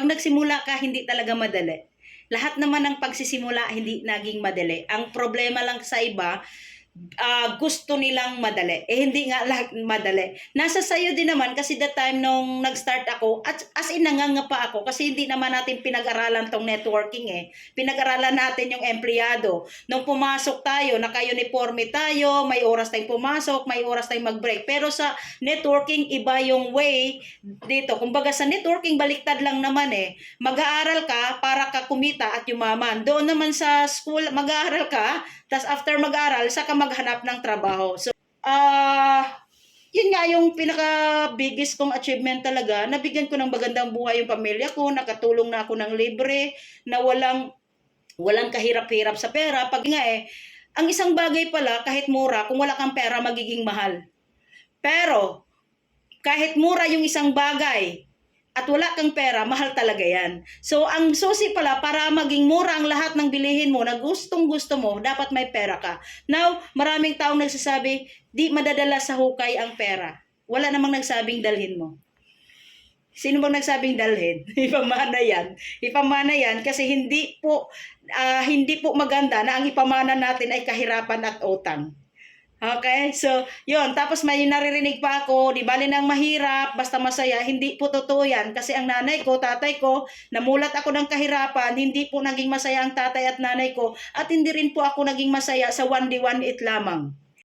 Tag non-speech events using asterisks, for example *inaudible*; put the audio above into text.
Pag nagsimula ka, hindi talaga madali. Lahat naman ng pagsisimula, hindi naging madali. Ang problema lang sa iba, ah, gusto nilang madali. Eh, hindi nga lahat madali. Nasa sayo din naman kasi the time nung nag-start ako, at as in nangangapa ako kasi hindi naman natin pinag-aralan tong networking eh. Pinag-aralan natin yung empleyado. Nung pumasok tayo, naka-uniforme tayo, may oras tayong pumasok, may oras tayong mag-break. Pero sa networking, iba yung way dito. Kumbaga sa networking, baliktad lang naman eh. Mag-aaral ka para ka kumita at yumaman. Doon naman sa school, mag-aaral ka, tapos after mag-aaral, saka maghanap ng trabaho. So, ah, yun nga yung pinaka-biggest kong achievement talaga. Nabigyan ko ng magandang buhay yung pamilya ko, nakatulong na ako ng libre, na walang walang kahirap-hirap sa pera. Pag nga eh, ang isang bagay pala, kahit mura, kung wala kang pera, magiging mahal. Pero, kahit mura yung isang bagay, at wala kang pera, mahal talaga yan. So, ang susi pala, para maging mura ang lahat ng bilihin mo na gustong gusto mo, dapat may pera ka. Now, maraming taong nagsasabi, di madadala sa hukay ang pera. Wala namang nagsabing dalhin mo. Sino bang nagsabing dalhin? *laughs* Ipamana yan. Ipamana yan kasi hindi po ah, hindi po maganda na ang ipamana natin ay kahirapan at utang. Okay? So, yon Tapos may naririnig pa ako, di bali nang mahirap, basta masaya. Hindi po totoo yan. Kasi ang nanay ko, tatay ko, namulat ako ng kahirapan, hindi po naging masaya ang tatay at nanay ko. At hindi rin po ako naging masaya sa one day one eat lamang.